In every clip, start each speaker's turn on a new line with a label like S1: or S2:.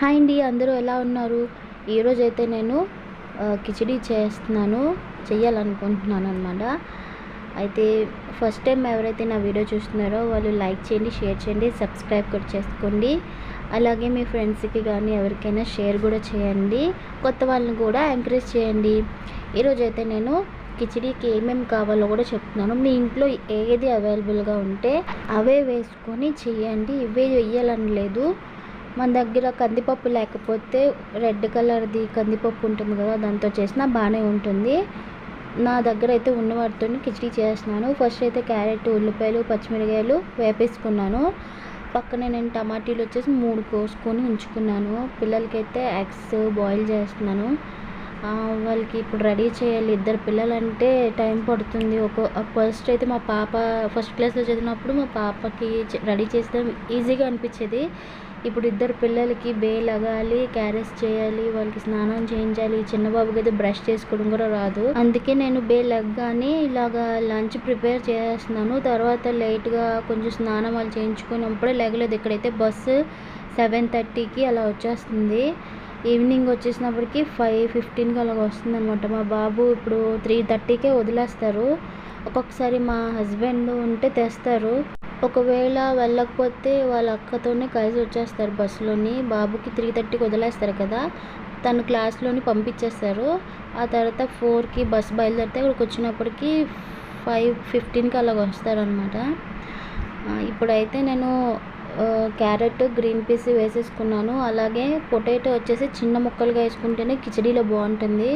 S1: Hi అండి అందరూ ఎలా ఉన్నారు? ఈరోజు అయితే నేను కిచిడి చేస్తున్నాను చెయ్యాలనుకుంటున్నాను అనమాట అయితే ఫస్ట్ టైం ఎవరైతే నా వీడియో చూస్తున్నారో వాళ్ళు లైక్ చేయండి షేర్ చేయండి సబ్స్క్రైబ్ కూడా చేసుకోండి. అలాగే మీ ఫ్రెండ్స్కి కానీ ఎవరికైనా షేర్ కూడా చేయండి. కొత్త వాళ్ళని కూడా ఎంకరేజ్ చేయండి. ఈరోజు అయితే నేను కిచిడీకి ఏమేమి కావాలో కూడా చెప్తున్నాను. మీ ఇంట్లో ఏది అవైలబుల్గా ఉంటే అవే వేసుకొని చేయండి ఇవే వేయాలని లేదు. మన దగ్గర కందిపప్పు లేకపోతే రెడ్ కలర్ది కందిపప్పు ఉంటుంది కదా దాంతో చేసినా బాగానే ఉంటుంది. నా దగ్గర అయితే ఉన్న వాటితో కిచిడి చేస్తున్నాను. ఫస్ట్ అయితే క్యారెట్ ఉల్లిపాయలు పచ్చిమిరకాయలు వేపేసుకున్నాను. పక్కనే నేను టమాటీలు వచ్చేసి మూడు కోసుకొని ఉంచుకున్నాను. పిల్లలకైతే ఎగ్స్ బాయిల్ చేస్తున్నాను. వాళ్ళకి ఇప్పుడు రెడీ చేయాలి. ఇద్దరు పిల్లలంటే టైం పడుతుంది. ఒక ఫస్ట్ అయితే మా పాప ఫస్ట్ క్లాస్లో చదివినప్పుడు మా పాపకి రెడీ చేస్తే ఈజీగా అనిపించేది. ఇప్పుడు ఇద్దరు పిల్లలకి బే లగాలి క్యారెస్ చేయాలి వాళ్ళకి స్నానం చేయించాలి. చిన్న బాబుకి అయితే బ్రష్ చేసుకోవడం కూడా రాదు. అందుకే నేను బే అగ్గానే ఇలాగా లంచ్ ప్రిపేర్ చేస్తున్నాను. తర్వాత లేట్గా కొంచెం స్నానం వాళ్ళు చేయించుకొని అప్పుడే లేగలేదు. ఇక్కడైతే బస్సు సెవెన్ థర్టీకి అలా వచ్చేస్తుంది. ఈవినింగ్ వచ్చేసినప్పటికి ఫైవ్ ఫిఫ్టీన్కి అలా వస్తుంది అనమాట మా బాబు ఇప్పుడు త్రీ థర్టీకే వదిలేస్తారు. ఒక్కొక్కసారి మా హస్బెండ్ ఉంటే తెస్తారు. ఒకవేళ వెళ్ళకపోతే వాళ్ళ అక్కతోనే కలిసి వచ్చేస్తారు బస్సులోని. బాబుకి త్రీ థర్టీకి వదిలేస్తారు కదా. తను క్లాస్లోని పంపించేస్తారు. ఆ తర్వాత ఫోర్కి బస్ బయలుదేరితే ఇక్కడికి వచ్చినప్పటికి ఫైవ్ ఫిఫ్టీన్కి అలాగ వస్తారనమాట ఇప్పుడైతే నేను క్యారెట్ గ్రీన్ పీస్ వేసేసుకున్నాను. అలాగే పొటాటో వచ్చేసి చిన్న ముక్కలుగా వేసుకుంటేనే కిచడీలో బాగుంటుంది.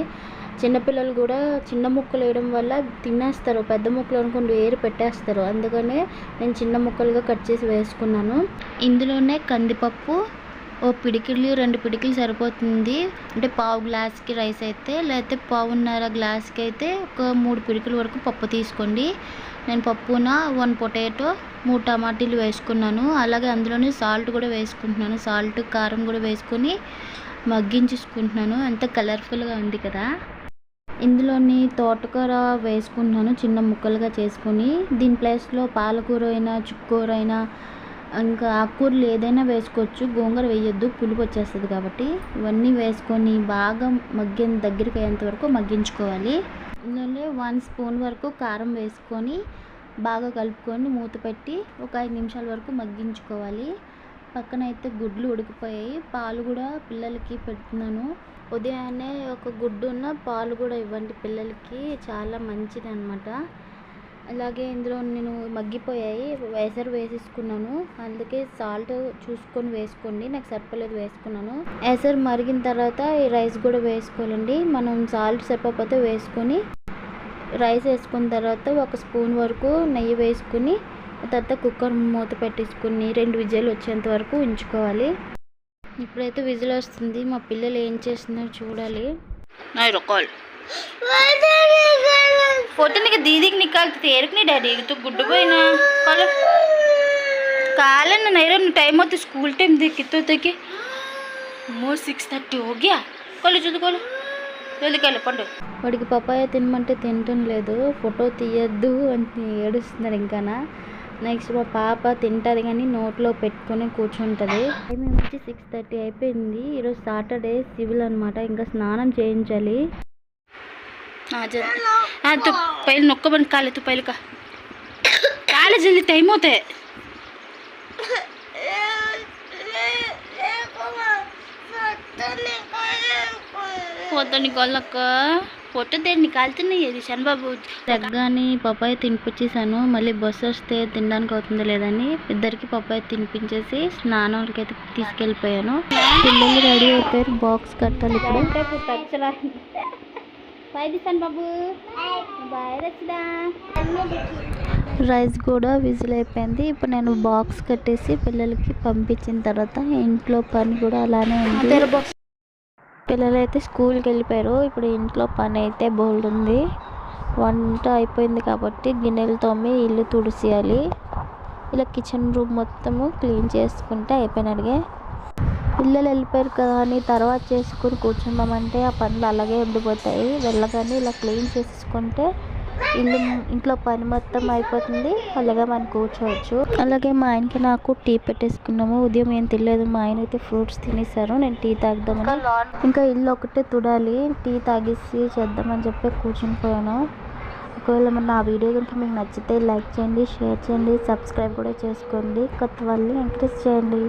S1: చిన్నపిల్లలు కూడా చిన్న ముక్కలు వేయడం వల్ల తినేస్తారు. పెద్ద ముక్కలు అనుకుంటూ ఏరు పెట్టేస్తారు. అందుకనే నేను చిన్న ముక్కలుగా కట్ చేసి వేసుకున్నాను. ఇందులోనే కందిపప్పు ఓ పిడికిళ్ళు రెండు పిడికిలు సరిపోతుంది. అంటే పావు గ్లాస్కి రైస్ అయితే లేకపోతే పావున్నర గ్లాస్కి అయితే ఒక మూడు పిడికిల వరకు పప్పు తీసుకోండి. నేను పప్పున వన్ పొటాటో మూడు టమాటీలు వేసుకున్నాను. అలాగే అందులోనే సాల్ట్ కూడా వేసుకుంటున్నాను. సాల్ట్ కారం కూడా వేసుకొని మగ్గించుకుంటున్నాను ఎంత కలర్ఫుల్గా ఉంది కదా! ఇందులోని తోటకూర వేసుకుంటున్నాను చిన్న ముక్కలుగా చేసుకొని. దీని ప్లేస్లో పాలకూర అయినా చుక్కూర అయినా ఇంకా ఆకుకూరలు ఏదైనా వేసుకోవచ్చు. గోంగూర వేయొద్దు పులుపు వచ్చేస్తుంది కాబట్టి. ఇవన్నీ వేసుకొని బాగా మగ్గిన దగ్గరికి అయ్యేంత వరకు మగ్గించుకోవాలి. ఇందులో వన్ స్పూన్ వరకు కారం వేసుకొని బాగా కలుపుకొని మూత పెట్టి ఒక ఐదు నిమిషాల వరకు మగ్గించుకోవాలి. పక్కన అయితే గుడ్లు ఉడికిపోయాయి. పాలు కూడా పిల్లలకి పెడుతున్నాను. ఉదయాన్నే ఒక గుడ్డు ఉన్న పాలు కూడా ఇవ్వండి పిల్లలకి. చాలా మంచిది అనమాట అలాగే ఇందులో నేను మగ్గిపోయాయి ఎసరు వేసేసుకున్నాను. అందుకే సాల్ట్ చూసుకొని వేసుకోండి. నాకు సరిపోలేదు వేసుకున్నాను. ఎసరు మరిగిన తర్వాత ఈ రైస్ కూడా వేసుకోవాలండి. మనం సాల్ట్ సరిపోతే వేసుకొని రైస్ వేసుకున్న తర్వాత ఒక స్పూన్ వరకు నెయ్యి వేసుకుని తర్వాత కుక్కర్ మూత పెట్టేసుకుని రెండు విజయాలు వచ్చేంత వరకు ఉంచుకోవాలి. ఇప్పుడైతే విజిల్ వస్తుంది. మా పిల్లలు ఏం చేస్తున్నారో చూడాలి. రొకాల్ फोटो निकल दीदी की निकालते थे एरक नहीं डैडी तो गुड्डू भाई ना कल काल ना नहीं रहा टाइम होता स्कूल टाइम देख के तो देखे మోర్ సిక్స్ థర్టీ ఓగ్యా కళ్ళు చదువుకోలు జల్ది కళ్ళు పండు వాడికి పపాయ తినమంటే తినటం లేదు ఫోటో తీయద్దు అని ఏడుస్తున్నాడు ఇంకానా నెక్స్ట్ మా పాప తింటుంది కానీ నోట్లో పెట్టుకొని కూర్చుంటుంది టైం వచ్చి సిక్స్ థర్టీ అయిపోయింది ఈరోజు సాటర్డే సివిల్ అనమాట ఇంకా స్నానం చేయించాలి हाँ जल्दी हाँ तो पहले नक्को बंद काले तो पहले का काले जल्दी टाइम होता है फोटो निकाल का ఫోటో దేని నికాలుతున్నాయి ఇది బాబు తగ్గాని పప్పాయ తినిపించేసాను మళ్ళీ బస్సు వస్తే తినడానికి అవుతుందో లేదని ఇద్దరికి పప్పాయ తినిపించేసి స్నానాలకి అయితే తీసుకెళ్ళిపోయాను పిల్లలు రెడీ అయిపోయారు బాక్స్ కట్టాలి ఇప్పుడు Bye Dishan Babu bye rice కూడా విజిల్ అయిపోయింది. ఇప్పుడు నేను బాక్స్ కట్టేసి పిల్లలకి పంపించిన తర్వాత ఇంట్లో పని కూడా అలానే ఉంది. పిల్లలు అయితే స్కూల్కి వెళ్ళిపోయారు. ఇప్పుడు ఇంట్లో పని అయితే బోల్డ్ ఉంది. వంట అయిపోయింది కాబట్టి గిన్నెలు తోమి ఇల్లు తుడిసేయాలి. ఇలా కిచెన్ రూమ్ మొత్తము క్లీన్ చేసుకుంటే అయిపోయినట్టుగా. పిల్లలు వెళ్ళిపోయారు కదా అని తర్వాత చేసుకుని కూర్చున్నామంటే ఆ పనులు అలాగే ఉండిపోతాయి. వెళ్ళగానే ఇలా క్లీన్ చేసుకుంటే ఇల్లు ఇంట్లో పని మొత్తం అయిపోతుంది. అలాగే మనం కూర్చోవచ్చు. అలాగే మా ఆయనకి నాకు టీ పెట్టేసుకున్నాము. ఉదయం ఏం తినలేదు. మా ఆయన అయితే ఫ్రూట్స్ తినేసారు నేను టీ తాగుదామని ఇంకా ఇల్లు ఒకటే తుడాలి. టీ తాగేసి చేద్దామని చెప్పి కూర్చుని పోయాను. ఒకవేళ మన నా వీడియో కనుక మీకు నచ్చితే లైక్ చేయండి షేర్ చేయండి సబ్స్క్రైబ్ కూడా చేసుకోండి. కొత్త వాళ్ళని ఎంకరేజ్ చేయండి.